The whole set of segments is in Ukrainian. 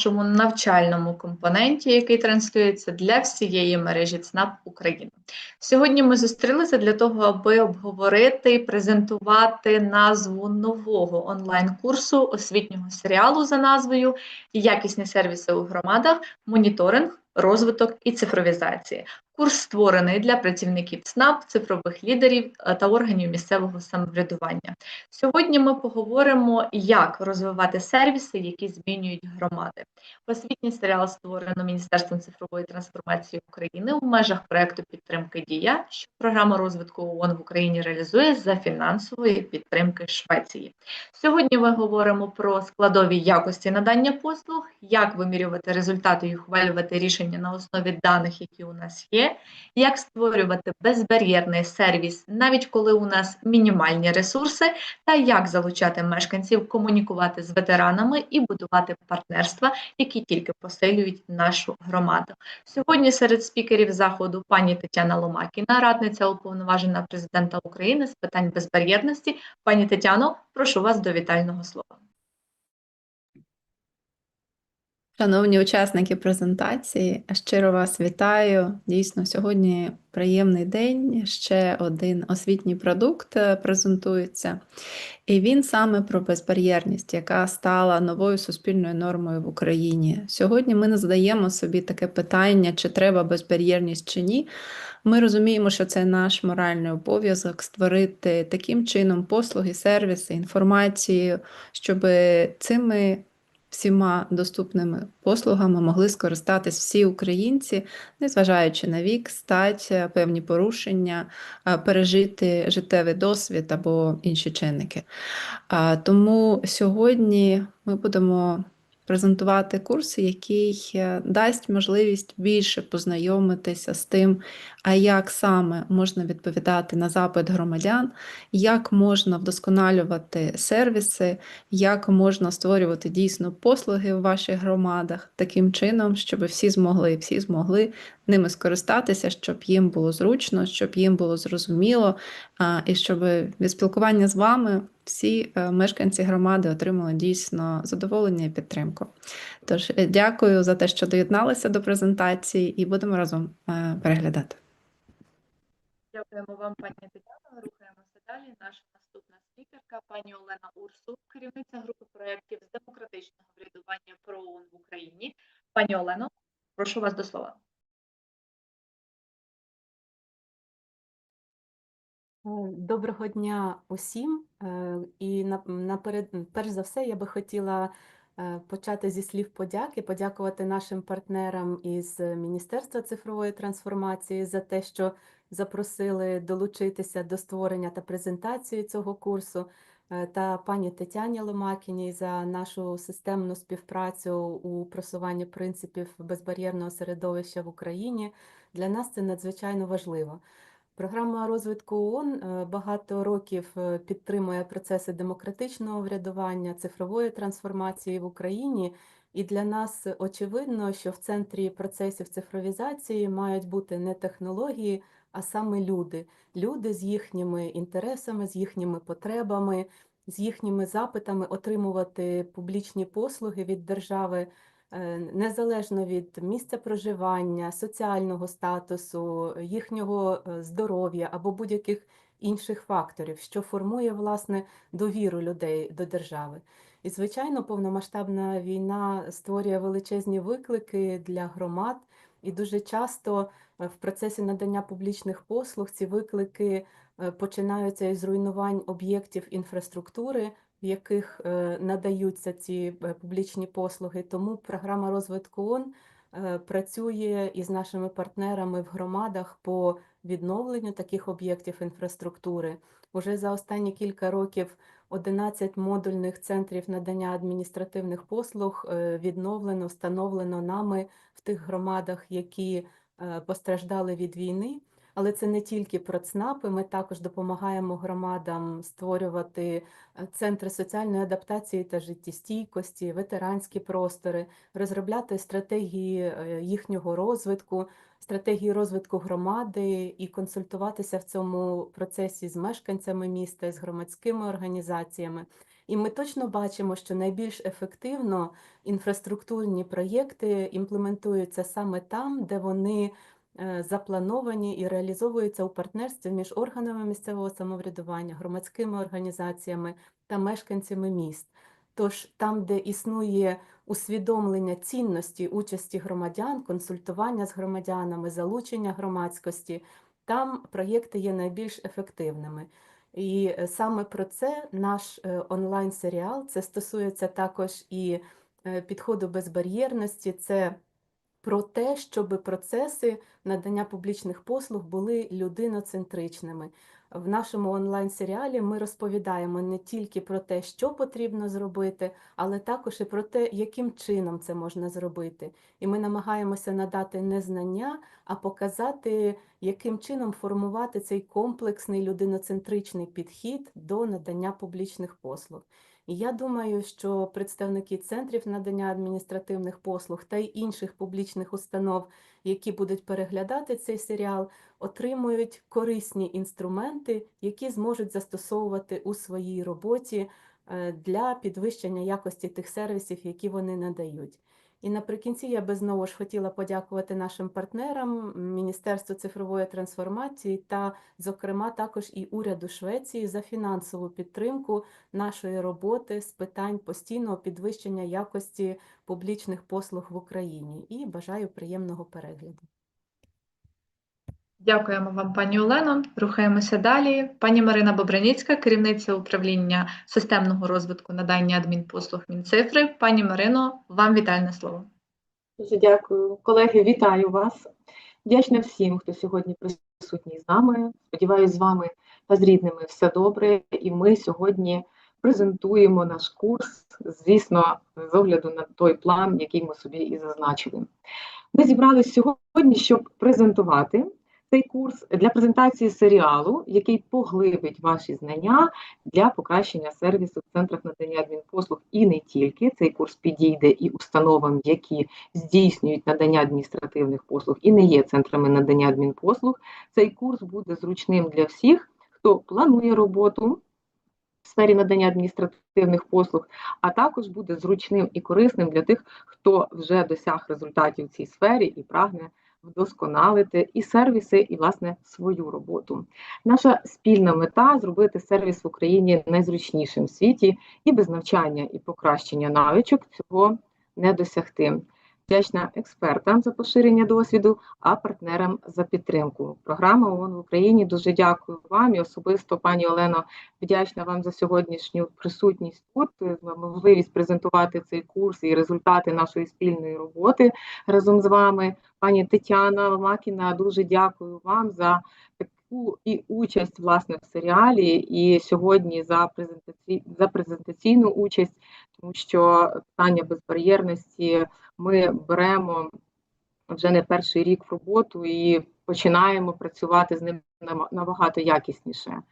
нашому навчальному компоненті, який транслюється для всієї мережі ЦНАП України. Сьогодні ми зустрілися для того, аби обговорити і презентувати назву нового онлайн-курсу освітнього серіалу за назвою Якісні сервіси у громадах, моніторинг, розвиток і цифровізація. Курс створений для працівників ЦНАП, цифрових лідерів е, та органів місцевого самоврядування. Сьогодні ми поговоримо, як розвивати сервіси, які змінюють громади. Освітній серіал створено Міністерством цифрової трансформації України у межах проекту підтримки Дія, що програма розвитку ООН в Україні реалізує за фінансової підтримки Швеції. Сьогодні ми говоримо про складові якості надання послуг, як вимірювати результати і ухвалювати рішення на основі даних, які у нас є як створювати безбар'єрний сервіс, навіть коли у нас мінімальні ресурси, та як залучати мешканців, комунікувати з ветеранами і будувати партнерства, які тільки посилюють нашу громаду. Сьогодні серед спікерів заходу пані Тетяна Ломакіна, радниця уповноважена президента України з питань безбар'єрності. Пані Тетяно, прошу вас до вітального слова. Шановні учасники презентації, щиро вас вітаю. Дійсно, сьогодні приємний день. Ще один освітній продукт е, презентується, і він саме про безбар'єрність, яка стала новою суспільною нормою в Україні. Сьогодні ми не задаємо собі таке питання, чи треба безбар'єрність чи ні. Ми розуміємо, що це наш моральний обов'язок створити таким чином послуги, сервіси, інформацію, щоб цими всіма доступними послугами могли скористатись всі українці, незважаючи на вік, стать, певні порушення, пережити життєвий досвід або інші чинники. Тому сьогодні ми будемо презентувати курс, який е, дасть можливість більше познайомитися з тим, а як саме можна відповідати на запит громадян, як можна вдосконалювати сервіси, як можна створювати дійсно послуги в ваших громадах таким чином, щоб всі змогли, всі змогли ними скористатися, щоб їм було зручно, щоб їм було зрозуміло, і щоб від спілкування з вами всі е, мешканці громади отримали дійсно задоволення і підтримку. Тож е, дякую за те, що доєдналися до презентації, і будемо разом е, переглядати. Дякуємо вам, пані Тетяно. Рухаємося далі. Наша наступна спікерка, пані Олена Урсу, керівниця групи проєктів з демократичного врядування про ООН в Україні. Пані Олено, прошу вас до слова. Доброго дня усім. Е, і наперед, перш за все, я би хотіла е, почати зі слів подяки, подякувати нашим партнерам із Міністерства цифрової трансформації за те, що запросили долучитися до створення та презентації цього курсу, та пані Тетяні Ломакіній за нашу системну співпрацю у просуванні принципів безбар'єрного середовища в Україні. Для нас це надзвичайно важливо. Програма розвитку ООН е, багато років е, підтримує процеси демократичного врядування, цифрової трансформації в Україні, і для нас очевидно, що в центрі процесів цифровізації мають бути не технології, а саме люди. Люди з їхніми інтересами, з їхніми потребами, з їхніми запитами отримувати публічні послуги від держави. Е, незалежно від місця проживання, соціального статусу, їхнього е, здоров'я або будь-яких інших факторів, що формує власне довіру людей до держави. І, звичайно, повномасштабна війна створює величезні виклики для громад, і дуже часто е, в процесі надання публічних послуг ці виклики починаються із руйнувань об'єктів інфраструктури, в яких е, надаються ці е, публічні послуги. Тому програма розвитку ООН е, працює із нашими партнерами в громадах по відновленню таких об'єктів інфраструктури. Уже за останні кілька років 11 модульних центрів надання адміністративних послуг відновлено, встановлено нами в тих громадах, які постраждали від війни. Але це не тільки про ЦНАПи. Ми також допомагаємо громадам створювати е, центри соціальної адаптації та життєстійкості, ветеранські простори, розробляти стратегії е, їхнього розвитку, стратегії розвитку громади і консультуватися в цьому процесі з мешканцями міста, з громадськими організаціями. І ми точно бачимо, що найбільш ефективно інфраструктурні проєкти імплементуються саме там, де вони заплановані і реалізовуються у партнерстві між органами місцевого самоврядування, громадськими організаціями та мешканцями міст. Тож там, де існує усвідомлення цінності участі громадян, консультування з громадянами, залучення громадськості, там проєкти є найбільш ефективними. І е, саме про це наш е, онлайн-серіал. Це стосується також і е, підходу безбар'єрності, це про те, щоб процеси надання публічних послуг були людиноцентричними. В нашому онлайн-серіалі ми розповідаємо не тільки про те, що потрібно зробити, але також і про те, яким чином це можна зробити. І ми намагаємося надати не знання, а показати, яким чином формувати цей комплексний людиноцентричний підхід до надання публічних послуг. Я думаю, що представники центрів надання адміністративних послуг та й інших публічних установ, які будуть переглядати цей серіал, отримують корисні інструменти, які зможуть застосовувати у своїй роботі е, для підвищення якості тих сервісів, які вони надають. І наприкінці я би знову ж хотіла подякувати нашим партнерам, Міністерству цифрової трансформації та, зокрема, також і уряду Швеції за фінансову підтримку нашої роботи з питань постійного підвищення якості публічних послуг в Україні. І бажаю приємного перегляду. Дякуємо вам, пані Олено. Рухаємося далі. Пані Марина Бобраніцька, керівниця управління системного розвитку надання адмінпослуг Мінцифри. Пані Марино, вам вітальне слово. Дуже дякую. Колеги, вітаю вас. Вдячна всім, хто сьогодні присутній з нами. Сподіваюсь, з вами та з рідними все добре. І ми сьогодні презентуємо наш курс, звісно, з огляду на той план, який ми собі і зазначили. Ми зібралися сьогодні, щоб презентувати цей курс для презентації серіалу, який поглибить ваші знання для покращення сервісу в центрах надання адмінпослуг і не тільки. Цей курс підійде і установам, які здійснюють надання адміністративних послуг і не є центрами надання адмінпослуг. Цей курс буде зручним для всіх, хто планує роботу в сфері надання адміністративних послуг, а також буде зручним і корисним для тих, хто вже досяг результатів в цій сфері і прагне вдосконалити і сервіси, і власне свою роботу. Наша спільна мета зробити сервіс в Україні найзручнішим в світі, і без навчання і покращення навичок цього не досягти. Вдячна експертам за поширення досвіду, а партнерам за підтримку. Програма ООН в Україні. Дуже дякую вам і особисто, пані Олено, вдячна вам за сьогоднішню присутність тут, за можливість презентувати цей курс і результати нашої спільної роботи разом з вами. Пані Тетяна Макіна, дуже дякую вам за таку і участь власне в серіалі, і сьогодні за презентаці... за презентаційну участь, тому що питання безбар'єрності ми беремо вже не перший рік в роботу і починаємо працювати з ним набагато якісніше.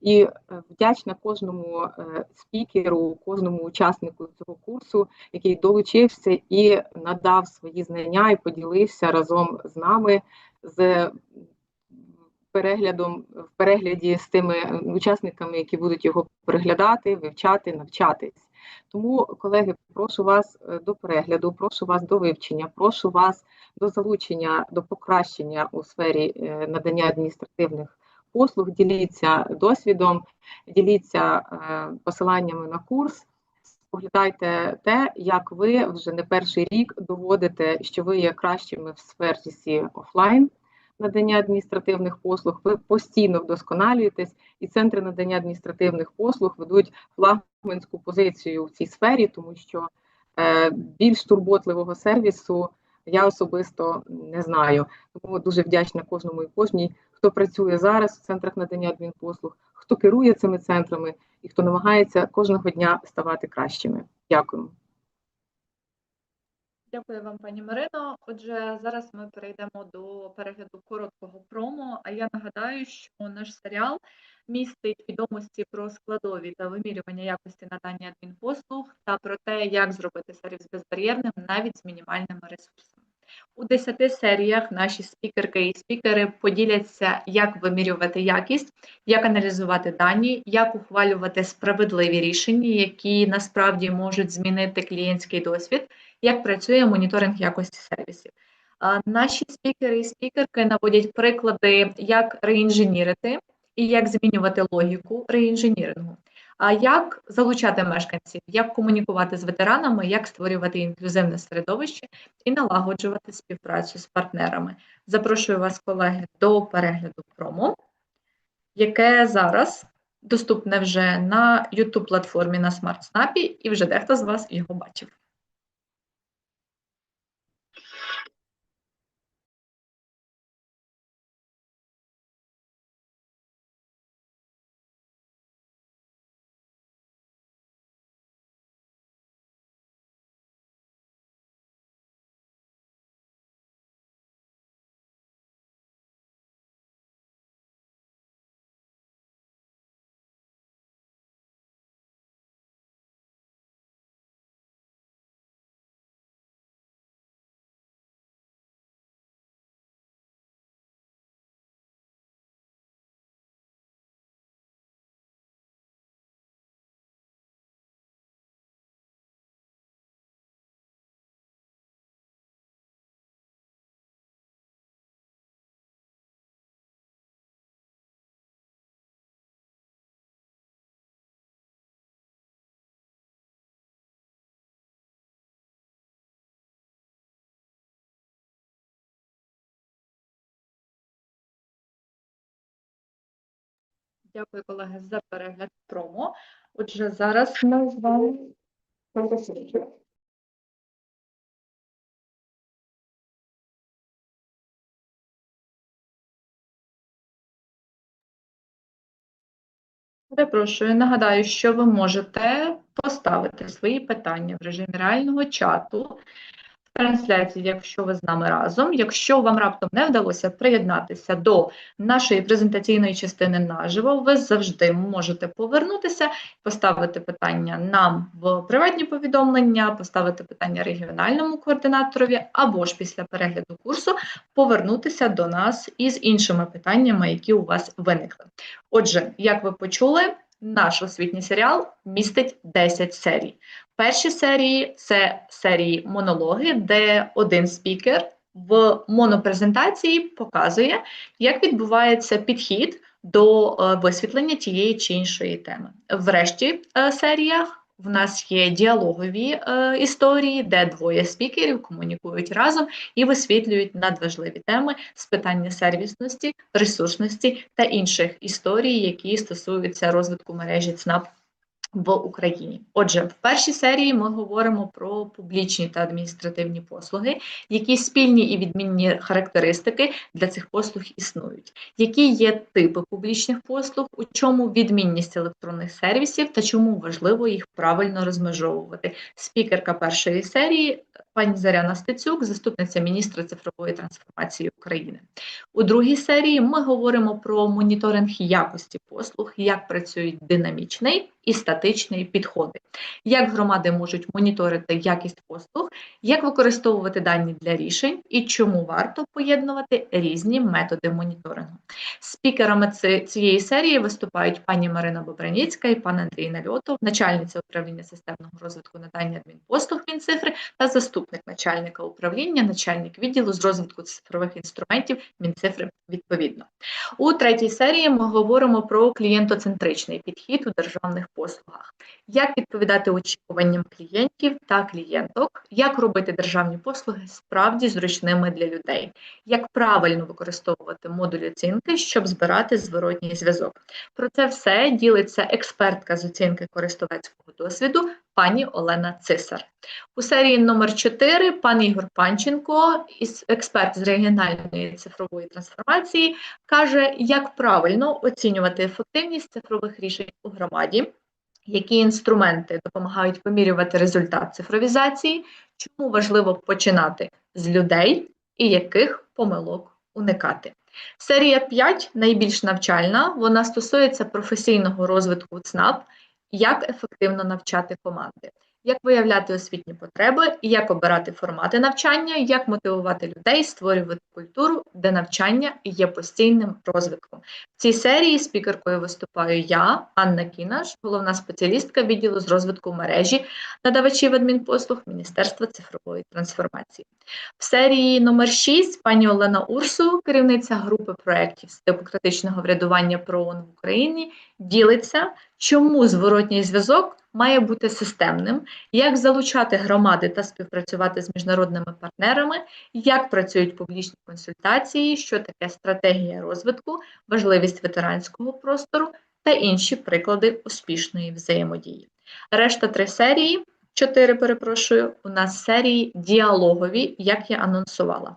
І е, вдячна кожному е, спікеру, кожному учаснику цього курсу, який долучився і надав свої знання і поділився разом з нами з переглядом в перегляді з тими учасниками, які будуть його переглядати, вивчати, навчатись. Тому, колеги, прошу вас е, до перегляду, прошу вас до вивчення, прошу вас до залучення, до покращення у сфері надання адміністративних послуг, діліться досвідом, діліться е, посиланнями на курс. Поглядайте те, як ви вже не перший рік доводите, що ви є кращими в сфері офлайн надання адміністративних послуг. Ви постійно вдосконалюєтесь, і центри надання адміністративних послуг ведуть флагманську позицію в цій сфері, тому що е, більш турботливого сервісу я особисто не знаю. Тому дуже вдячна кожному і кожній, хто працює зараз в центрах надання адмінпослуг, хто керує цими центрами і хто намагається кожного дня ставати кращими. Дякую. Дякую вам, пані Марино. Отже, зараз ми перейдемо до перегляду короткого промо. А я нагадаю, що наш серіал містить відомості про складові та вимірювання якості надання адмінпослуг та про те, як зробити сервіс безбар'єрним навіть з мінімальними ресурсами. У 10 серіях наші спікерки і спікери поділяться, як вимірювати якість, як аналізувати дані, як ухвалювати справедливі рішення, які насправді можуть змінити клієнтський досвід, як працює моніторинг якості сервісів. Наші спікери і спікерки наводять приклади, як реінженірити і як змінювати логіку реінженірингу. А як залучати мешканців, як комунікувати з ветеранами, як створювати інклюзивне середовище і налагоджувати співпрацю з партнерами. Запрошую вас, колеги, до перегляду промо, яке зараз доступне вже на youtube платформі на SmartSnap, і вже дехто з вас його бачив. Дякую, колеги, за перегляд промо. Отже, зараз ми з вами перепрошую. Перепрошую, нагадаю, що ви можете поставити свої питання в режимі реального чату трансляції, якщо ви з нами разом. Якщо вам раптом не вдалося приєднатися до нашої презентаційної частини наживо, ви завжди можете повернутися, поставити питання нам в приватні повідомлення, поставити питання регіональному координаторові, або ж після перегляду курсу повернутися до нас із іншими питаннями, які у вас виникли. Отже, як ви почули, наш освітній серіал містить 10 серій. Перші серії це серії монологи, де один спікер в монопрезентації показує, як відбувається підхід до е, висвітлення тієї чи іншої теми. Врешті е, серіях в нас є діалогові е, історії, де двоє спікерів комунікують разом і висвітлюють надважливі теми з питання сервісності, ресурсності та інших історій, які стосуються розвитку мережі ЦНАП в Україні. Отже, в першій серії ми говоримо про публічні та адміністративні послуги, які спільні і відмінні характеристики для цих послуг існують, які є типи публічних послуг, у чому відмінність електронних сервісів та чому важливо їх правильно розмежовувати. Спікерка першої серії пані Заряна Стецюк, заступниця міністра цифрової трансформації України. У другій серії ми говоримо про моніторинг якості послуг, як працюють динамічний і статичний підходи, як громади можуть моніторити якість послуг, як використовувати дані для рішень і чому варто поєднувати різні методи моніторингу. Спікерами цієї серії виступають пані Марина Бобраніцька і пан Андрій Нальотов, начальниця управління системного розвитку надання адмінпослуг Мінцифри та заступник начальника управління, начальник відділу з розвитку цифрових інструментів Мінцифри відповідно. У третій серії ми говоримо про клієнтоцентричний підхід у державних послугах, як відповідати очікуванням клієнтів та клієнток, як робити державні послуги справді зручними для людей, як правильно використовувати модуль оцінки, щоб збирати зворотній зв'язок. Про це все ділиться експертка з оцінки користувацького досвіду пані Олена Цисар. У серії номер 4 пан Ігор Панченко, експерт з регіональної цифрової трансформації, каже, як правильно оцінювати ефективність цифрових рішень у громаді. Які інструменти допомагають вимірювати результат цифровізації, чому важливо починати з людей і яких помилок уникати? Серія 5 найбільш навчальна, вона стосується професійного розвитку ЦНАП, як ефективно навчати команди, як виявляти освітні потреби, як обирати формати навчання, як мотивувати людей, створювати культуру, де навчання є постійним розвитком. В цій серії спікеркою виступаю я, Анна Кінаш, головна спеціалістка відділу з розвитку мережі надавачів адмінпослуг Міністерства цифрової трансформації. В серії номер 6 пані Олена Урсу, керівниця групи проєктів з демократичного врядування ПРООН в Україні, ділиться, чому зворотній зв'язок має бути системним, як залучати громади та співпрацювати з міжнародними партнерами, як працюють публічні консультації, що таке стратегія розвитку, важливість ветеранського простору та інші приклади успішної взаємодії. Решта три серії, чотири перепрошую, у нас серії діалогові, як я анонсувала.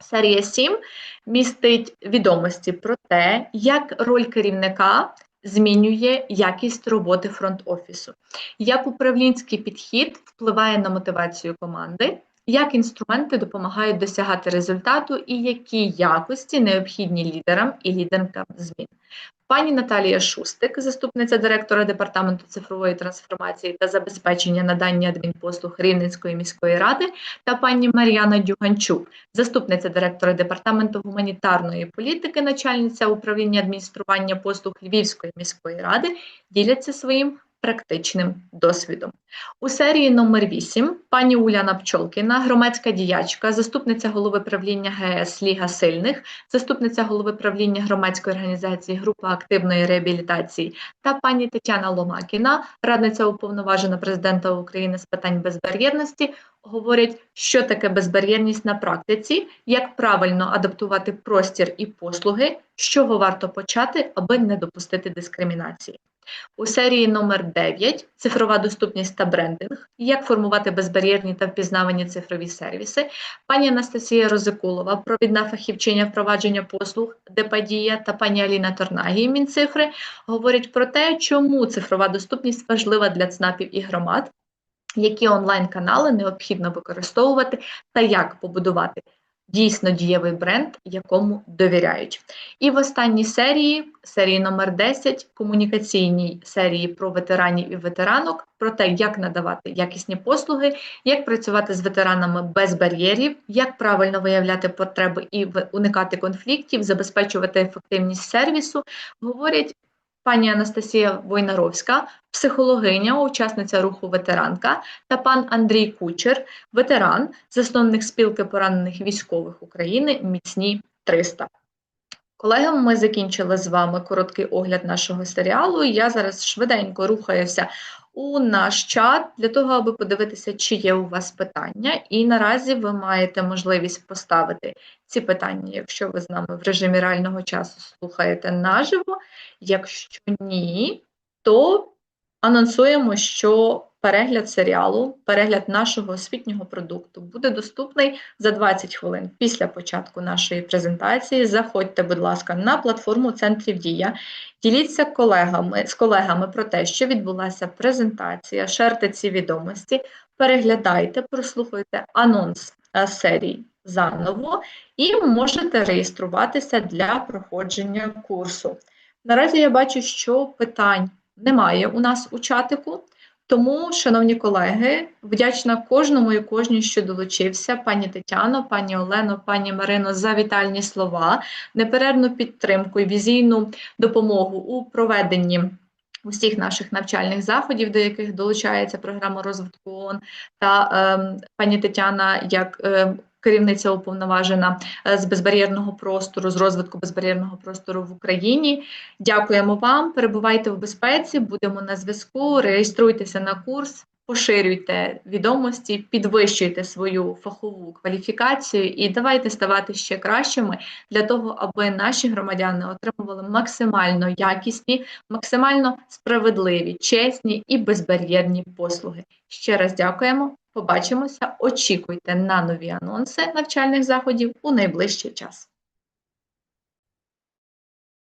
Серія 7 містить відомості про те, як роль керівника змінює якість роботи фронт-офісу, як управлінський підхід впливає на мотивацію команди, як інструменти допомагають досягати результату і які якості необхідні лідерам і лідеркам змін. Пані Наталія Шустик, заступниця директора департаменту цифрової трансформації та забезпечення надання адмінпослуг Рівненської міської ради, та пані Мар'яна Дюганчук, заступниця директора департаменту гуманітарної політики, начальниця управління адміністрування послуг Львівської міської ради, діляться своїм практичним досвідом. У серії номер 8 пані Уляна Пчолкіна, громадська діячка, заступниця голови правління ГС Ліга Сильних, заступниця голови правління громадської організації Група активної реабілітації та пані Тетяна Ломакіна, радниця уповноважена президента України з питань безбар'єрності, говорять, що таке безбар'єрність на практиці, як правильно адаптувати простір і послуги, з чого варто почати, аби не допустити дискримінації. У серії номер 9 цифрова доступність та брендинг, як формувати безбар'єрні та впізнавані цифрові сервіси. Пані Анастасія Розикулова, провідна фахівчиня впровадження послуг Депадія та пані Аліна Торнагі, Мінцифри, говорять про те, чому цифрова доступність важлива для ЦНАПів і громад, які онлайн-канали необхідно використовувати та як побудувати дійсно дієвий бренд, якому довіряють. І в останній серії, серії номер 10, комунікаційній серії про ветеранів і ветеранок, про те, як надавати якісні послуги, як працювати з ветеранами без бар'єрів, як правильно виявляти потреби і уникати конфліктів, забезпечувати ефективність сервісу, говорять. Пані Анастасія Войнаровська, психологиня, учасниця руху ветеранка, та пан Андрій Кучер, ветеран, засновник спілки поранених військових України Міцні 300. Колеги, ми закінчили з вами короткий огляд нашого серіалу. Я зараз швиденько рухаюся у наш чат для того, аби подивитися, чи є у вас питання. І наразі ви маєте можливість поставити ці питання, якщо ви з нами в режимі реального часу слухаєте наживо. Якщо ні, то анонсуємо, що перегляд серіалу, перегляд нашого освітнього продукту буде доступний за 20 хвилин після початку нашої презентації. Заходьте, будь ласка, на платформу Центрів Дія, діліться колегами, з колегами про те, що відбулася презентація, шерте ці відомості, переглядайте, прослухайте анонс е, серії заново і можете реєструватися для проходження курсу. Наразі я бачу, що питань немає у нас у чатику. Тому, шановні колеги, вдячна кожному і кожній, що долучився, пані Тетяно, пані Олено, пані Марино, за вітальні слова, неперервну підтримку і візійну допомогу у проведенні усіх наших навчальних заходів, до яких долучається програма розвитку ООН, та е, пані Тетяна як е, керівниця уповноважена е, з безбар'єрного простору, з розвитку безбар'єрного простору в Україні. Дякуємо вам, перебувайте в безпеці, будемо на зв'язку, реєструйтеся на курс. Поширюйте відомості, підвищуйте свою фахову кваліфікацію і давайте ставати ще кращими для того, аби наші громадяни отримували максимально якісні, максимально справедливі, чесні і безбар'єрні послуги. Ще раз дякуємо. Побачимося. Очікуйте на нові анонси навчальних заходів у найближчий час.